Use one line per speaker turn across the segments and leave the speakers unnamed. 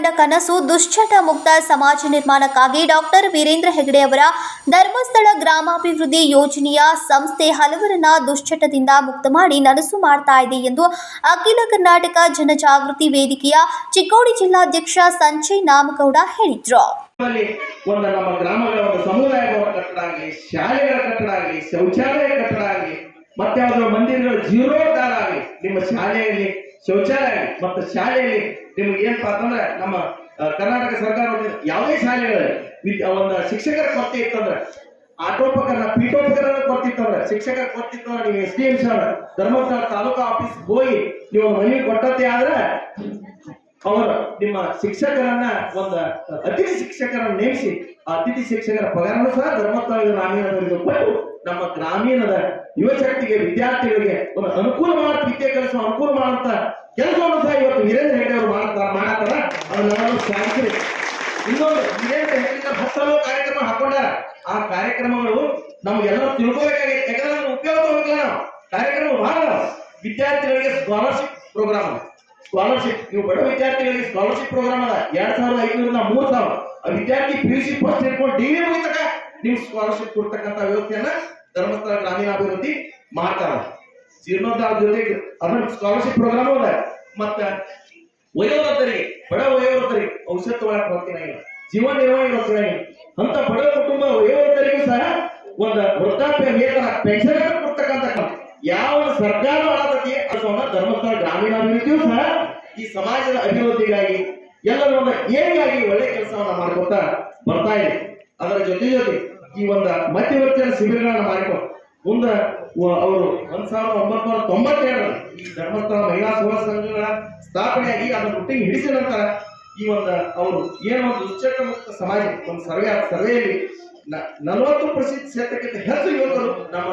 ಕಂಡ ಕನಸು ದುಶ್ಚಟ ಮುಕ್ತ ಸಮಾಜ ನಿರ್ಮಾಣಕ್ಕಾಗಿ ಡಾಕ್ಟರ್ ವೀರೇಂದ್ರ ಹೆಗಡೆ ಅವರ ಧರ್ಮಸ್ಥಳ ಗ್ರಾಮಾಭಿವೃದ್ಧಿ ಯೋಜನೆಯ ಸಂಸ್ಥೆ ಹಲವರನ್ನ ದುಶ್ಚಟದಿಂದ ಮುಕ್ತ ಮಾಡಿ ನನಸು ಮಾಡ್ತಾ ಇದೆ ಎಂದು ಅಖಿಲ ಕರ್ನಾಟಕ ಜನಜಾಗೃತಿ ವೇದಿಕೆಯ ಚಿಕ್ಕೋಡಿ ಜಿಲ್ಲಾಧ್ಯಕ್ಷ ಸಂಜಯ್ ನಾಮಗೌಡ ಹೇಳಿದ್ರು.
ಒಂದು ನಮ್ಮ ಗ್ರಾಮಗಳ ಒಂದು ಸಮುದಾಯ ಶಾಲೆಗಳ ಕಟ್ಟಡ ಶೌಚಾಲಯ ಕಟ್ಟಡ ಆಗಲಿ, ಮತ್ತೆ ಅವರ ಮಂದಿರಗಳ ಜೀರ್ಣೋದ್ಧಾರ ನಿಮ್ಮ ಶಾಲೆಯಲ್ಲಿ ಶೌಚಾಲಯ ಮತ್ತು ಶಾಲೆಯಲ್ಲಿ ನಿಮ್ಗೆ ಏನಪ್ಪಾ ಅಂತಂದ್ರೆ ನಮ್ಮ ಕರ್ನಾಟಕ ಸರ್ಕಾರ ಯಾವುದೇ ಶಾಲೆಗಳಲ್ಲಿ ಒಂದು ಶಿಕ್ಷಕರ ಕೊರತೆ ಇತ್ತಂದ್ರೆ, ಆಟೋಪಕರಣ, ಪೀಠೋಪಕರಣ ಕೊಡ್ತಿತ್ತಂದ್ರೆ ಶಿಕ್ಷಕರ ಕೊಡ್ತಿತ್ತಂದ್ರೆ ನೀವು S D M sir Dharmasthala taluka office ಹೋಗಿ ನೀವು ಮನವಿ ಕೊಟ್ಟತೆ ಆದ್ರೆ ಅವರು ನಿಮ್ಮ ಶಿಕ್ಷಕರನ್ನ ಒಂದು ಅತಿಥಿ ಶಿಕ್ಷಕರನ್ನ ನೇಮಿಸಿ ಅತಿಥಿ ಶಿಕ್ಷಕರ ಪಗಾರನೂ ಸಹ ಧರ್ಮಸ್ಥಳ ಗ್ರಾಮೀಣದವರಿಗೆ ಕೊಟ್ಟು ನಮ್ಮ ಗ್ರಾಮೀಣದ ಯುವಶಕ್ತಿಗೆ ವಿದ್ಯಾರ್ಥಿಗಳಿಗೆ ಒಂದು ಅನುಕೂಲ ಮಾಡ ವಿದ್ಯೆ ಕಲಿಸುವ ಅನುಕೂಲ ಮಾಡುವಂತ ಕೆಲಸವನ್ನು ಸಹ ಇವತ್ತು ವೀರೇಂದ್ರ ಹೆಗ್ಡೆ ಅವರು ಮಾಡ್ತಾರ. ಮಾಡತ್ತಾರ ಅದನ್ನೆಲ್ಲರೂ ಶ್ಲಾಘಿಸಿರಿ ಇನ್ನೊಂದು ವೀರೇಂದ್ರ ಹೆಗ್ಡೆ ಹತ್ತಲು ಕಾರ್ಯಕ್ರಮ ಹಾಕೊಂಡಾರ. ಆ ಕಾರ್ಯಕ್ರಮಗಳು ನಮ್ಗೆಲ್ಲರೂ ತಿಳ್ಕೊಬೇಕಾಗಿತ್ತು ಯಾಕಂದ್ರೆ ನಮ್ಗೆ ಉಪಯೋಗ ಹೋಗಿಲ್ಲ ನಾವು. ಕಾರ್ಯಕ್ರಮ ಬಹಳ ವಿದ್ಯಾರ್ಥಿಗಳಿಗೆ ಸ್ಕಾಲರ್ಶಿಪ್ ಪ್ರೋಗ್ರಾಮ್ ಸ್ಕಾಲರ್ಶಿಪ್ ನೀವು ಬಡ ವಿದ್ಯಾರ್ಥಿಗಳಿಗೆ ಸ್ಕಾಲರ್ಶಿಪ್ ಪ್ರೋಗ್ರಾಮ್ ಅದ. ಎರಡ್ ಸಾವಿರದ ಐನೂರಿಂದ ಮೂರ್ ಸಾವಿರ. ವಿದ್ಯಾರ್ಥಿ ಪಿ ಯು ಸಿ ಫಸ್ಟ್ ಹಿಡ್ಕೊಂಡು ಡಿಗ್ರಿ ಮುಗಿತಕ ನೀವು ಸ್ಕಾಲರ್ಶಿಪ್ ಕೊಡ್ತಕ್ಕಂತ ವ್ಯವಸ್ಥೆಯನ್ನ ಧರ್ಮಸ್ಥಳ ಗ್ರಾಮೀಣಾಭಿವೃದ್ಧಿ ಮಾಡ್ತಾರ. ಜೀರ್ಣೋದ್ಧಾರ ಜೊತೆಗೆ ಅದನ್ನ ಸ್ಕಾಲರ್ಶಿಪ್ ಪ್ರೋಗ್ರಾಮ್ ಅದ ಮತ್ತ ವಯೋವೃದ್ಧರಿಗೆ ಬಡ ವಯೋವೃದ್ಧರಿಗೆ ಔಷಧ ತಗೊಳಕ್ ಇಲ್ಲ. ಜೀವನ ನಿರ್ವಹಣೆ ಹೋಗ್ತೀನಿ ಅಂತ ಬಡ ಕುಟುಂಬ ವಯೋವೃದ್ಧರಿಗೂ ಸಹ ಒಂದು ವೃದ್ಧಾಪ್ಯ ವೇತನ, ಪೆನ್ಷನ್ ಕೊಡ್ತಕ್ಕಂತ ಯಾವ ಸರ್ಕಾರ ಅಥವಾ ಧರ್ಮಸ್ಥಳ ಗ್ರಾಮೀಣಾಭಿವೃದ್ಧಿಯೂ ಸಹ ಈ ಸಮಾಜದ ಅಭಿವೃದ್ಧಿಗಾಗಿ, ಎಲ್ಲರೂ ಏನಿಗಾಗಿ ಒಳ್ಳೆ ಕೆಲಸವನ್ನ ಮಾಡ್ಕೊತಾ ಬರ್ತಾ ಇದೆ. ಅದರ ಜೊತೆ ಜೊತೆ ಈ ಒಂದು ಮಧ್ಯವರ್ತಿಯ ಶಿಬಿರಗಳನ್ನ ಮಾಡಿಕೊಂಡು ಮುಂದೆ ಅವರು ಒಂದ್ ಸಾವಿರದ ಒಂಬೈನೂರ ತೊಂಬತ್ತೇಳರಲ್ಲಿ ಈ ಧರ್ಮಸ್ಥಳ ಮಹಿಳಾ ಸೇವಾ ಸಂಘಗಳ ಸ್ಥಾಪನೆಯಾಗಿ ಅದನ್ನು ಹುಟ್ಟಿಗೆ ಹಿಡಿಸಿದ ನಂತರ ಈ ಒಂದು ಅವರು ಏನೋ ಒಂದು ಉಚ್ಚಕ ಮುಕ್ತ ಸಮಾಜ, ಒಂದು ಸರ್ವೆ ಸರ್ವೆಯಲ್ಲಿ ನಲವತ್ತು ನಲವತ್ತು ಕ್ಷೇತ್ರಕ್ಕಿಂತ ಹೆಚ್ಚು ಯುವಕರು ನಮ್ಮ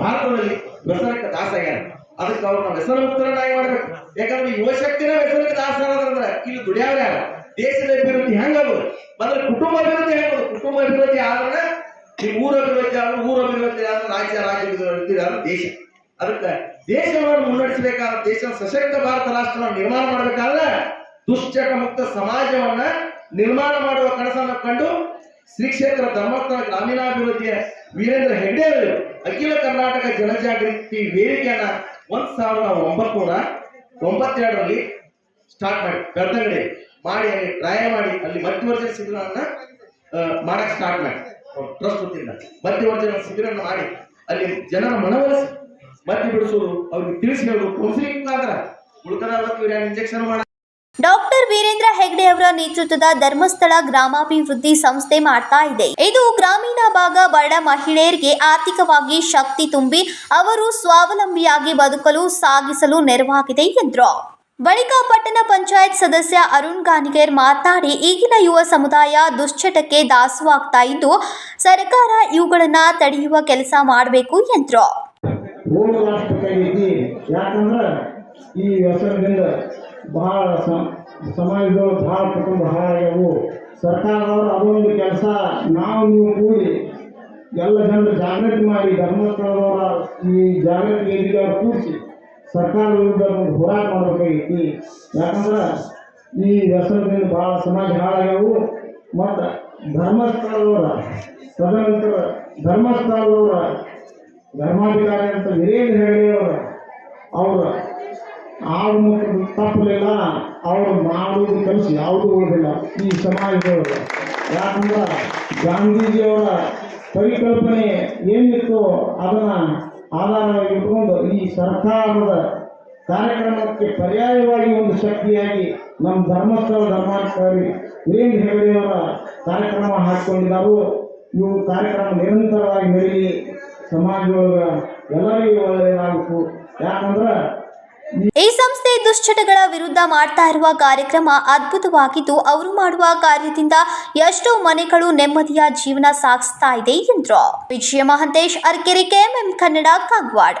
ಭಾರತದಲ್ಲಿ ವ್ಯಸನಕ್ಕೆ ದಾಸಾಗ್ಯಾರ ಅದಕ್ಕೆ ಅವ್ರು ನಾವು ವ್ಯಸನ ಮುಕ್ತರನ್ನಾಗಿ ಮಾಡ್ಬೇಕು. ಯಾಕಂದ್ರೆ ಯುವ ಶಕ್ತಿನ ವ್ಯಸನಕ್ಕೆ ದಾಸ ಅಂದ್ರೆ ಇಲ್ಲಿ ದುಡಿಯಾವ ದೇಶದ ಅಭಿವೃದ್ಧಿ ಹೆಂಗಾಗೋದು ಅಂದ್ರೆ ಕುಟುಂಬ ಅಭಿವೃದ್ಧಿ ಹೆಂಗ್ ಕುಟುಂಬ ಅಭಿವೃದ್ಧಿ ಆದ್ರೆ ಈ ಊರ ಅಭಿವೃದ್ಧಿ ಊರ ಅಭಿವೃದ್ಧಿ ರಾಜ್ಯ ರಾಜ್ಯ ದೇಶ. ಅದಕ್ಕೆ ದೇಶವನ್ನು ಮುನ್ನಡೆಸಬೇಕಾದ ದೇಶ ಸಶಕ್ತ ಭಾರತ ರಾಷ್ಟ್ರವನ್ನು ನಿರ್ಮಾಣ ಮಾಡಬೇಕಾದ್ರೆ ದುಶ್ಚಟ ಮುಕ್ತ ಸಮಾಜವನ್ನ ನಿರ್ಮಾಣ ಮಾಡುವ ಕನಸನ್ನು ಕಂಡು ಶ್ರೀ ಕ್ಷೇತ್ರ ಧರ್ಮಸ್ಥಳ ಗ್ರಾಮೀಣಾಭಿವೃದ್ಧಿಯ ವೀರೇಂದ್ರ ಹೆಗ್ಡೆ ಅವರು ಅಖಿಲ ಕರ್ನಾಟಕ ಜನಜಾಗೃತಿ ವೇದಿಕೆಯನ್ನ ಒಂದ್ ಸಾವಿರದ ಒಂಬತ್ನೂರ ಒಂಬತ್ತೆರಡರಲ್ಲಿ ಸ್ಟಾರ್ಟ್ ಮಾಡಿ ಬೆಳ್ತಂಗಡಿ ಮಾಡಿ ಅಲ್ಲಿ ಟ್ರೈ ಮಾಡಿ ಅಲ್ಲಿ ಮಧ್ಯವರ್ಜನ ಶಿಬಿರವನ್ನ ಆ, ಮಾಡಕ್ ಸ್ಟಾರ್ಟ್ ಮಾಡಿ. ಟ್ರಸ್ಟ್ ಮತ್ತೆ ಮಧ್ಯವರ್ಜನ ಶಿಬಿರವನ್ನು ಮಾಡಿ, ಅಲ್ಲಿ ಜನರ ಮನವೊಲಿಸಿ ಮತ್ತೆ ಬಿಡಿಸೋದು ಅವ್ರಿಗೆ ತಿಳಿಸಿ ಹೇಳೋದು ಕೌನ್ಸಿಲಿಂಗ್ ಮುಖಾಂತರ. ಉಳ್ಕದ ಇಂಜೆಕ್ಷನ್ ಮಾಡ
ಡಾಕ್ಟರ್ ವೀರೇಂದ್ರ ಹೆಗ್ಡೆ ಅವರ ನೇತೃತ್ವದ ಧರ್ಮಸ್ಥಳ ಗ್ರಾಮಾಭಿವೃದ್ಧಿ ಸಂಸ್ಥೆ ಮಾಡ್ತಾ ಇದೆ. ಇದು ಗ್ರಾಮೀಣ ಭಾಗ ಬಡ ಮಹಿಳೆಯರಿಗೆ ಆರ್ಥಿಕವಾಗಿ ಶಕ್ತಿ ತುಂಬಿ, ಅವರು ಸ್ವಾವಲಂಬಿಯಾಗಿ ಬದುಕಲು, ಸಾಗಿಸಲು ನೆರವಾಗಿದೆ ಎಂದರು. ಬಳಿಕ ಪಟ್ಟಣ ಪಂಚಾಯತ್ ಸದಸ್ಯ ಅರುಣ್ ಗಾನಿಗೇರ್ ಮಾತನಾಡಿ, ಈಗಿನ ಯುವ ಸಮುದಾಯ ದುಶ್ಚಟಕ್ಕೆ ದಾಸವಾಗ್ತಾ ಇದ್ದು, ಸರ್ಕಾರ ಇವುಗಳನ್ನ ತಡೆಯುವ ಕೆಲಸ ಮಾಡಬೇಕು ಎಂದರು.
ಈ ವ್ಯಸನದಿಂದ ಬಹಳ ಸ- ಸಮಾಜದೊಳಗೆ ಭಾಳ ಕುಟುಂಬ ಹಾಳಾಗ್ಯವು ಸರ್ಕಾರದವರು ಅದೊಂದು ಕೆಲಸ, ನಾವು ನೀವು ಕೂಡಿ ಎಲ್ಲ ಜನರು ಜಾಗೃತಿ ಮಾಡಿ, ಧರ್ಮಸ್ಥಳದವರ ಈ ಜಾಗೃತಿ ಕೂಡಿಸಿ. ಸರ್ಕಾರ ವಿರುದ್ಧ ಹೋರಾಟ ಮಾಡಬೇಕಾಗೈತಿ ಯಾಕಂದ್ರೆ ಈ ವ್ಯಸನದಿಂದ ಭಾಳ ಸಮಾಜ ಹಾಳಾಗ್ಯಾವು. ಮತ್ತು ಧರ್ಮಸ್ಥಳದವರ ತದನಂತರ ಧರ್ಮಸ್ಥಳದವರ, ಧರ್ಮಾಧಿಕಾರಿ ಅಂತ ಏನು ಹೇಳಿದವರ ಅವರ ಆಳು ಮುಂದೆ ತಪ್ಪಲಿಲ್ಲ ಅವರು ಮಾಡುವುದು ಕೆಲಸ ಯಾವುದೂ ಉಳಿದಿಲ್ಲ ಈ ಸಮಾಜದವರು. ಯಾಕಂದ್ರೆ ಗಾಂಧೀಜಿಯವರ ಪರಿಕಲ್ಪನೆ ಏನಿತ್ತು ಅದನ್ನು ಆಧಾರವಾಗಿ ಇಟ್ಕೊಂಡು ಈ ಸರ್ಕಾರದ ಕಾರ್ಯಕ್ರಮಕ್ಕೆ ಪರ್ಯಾಯವಾಗಿ ಒಂದು ಶಕ್ತಿಯಾಗಿ ನಮ್ಮ ಧರ್ಮಸ್ಥಳ ಧರ್ಮಾಧಿಕಾರಿ ವೀರೇಂದ್ರ ಹೆಗಡೆಯವರ ಕಾರ್ಯಕ್ರಮ ಹಾಕಿಕೊಂಡಿದ್ದಾರೆ. ಇವು ಕಾರ್ಯಕ್ರಮ ನಿರಂತರವಾಗಿ ನಡೆಯಲಿ. ಸಮಾಜದೊಳಗೆ ಎಲ್ಲರಿಗೂ ಒಳ್ಳೆಯದಾಗಬೇಕು ಯಾಕಂದ್ರೆ
ಈ ಸಂಸ್ಥೆ ದುಶ್ಚಟಗಳ ವಿರುದ್ಧ ಮಾಡ್ತಾ ಇರುವ ಕಾರ್ಯಕ್ರಮ ಅದ್ಭುತವಾಗಿದ್ದು, ಅವರು ಮಾಡುವ ಕಾರ್ಯದಿಂದ ಎಷ್ಟೋ ಮನೆಗಳು ನೆಮ್ಮದಿಯ ಜೀವನ ಸಾಗಿಸ್ತಾ ಇದೆ ಎಂದರು. ವಿಜಯ ಮಹಂತೇಶ್ ಅರ್ಕೆರೆ, ಕೆಎಂಎಂ ಕನ್ನಡ, ಕಾಗವಾಡ್.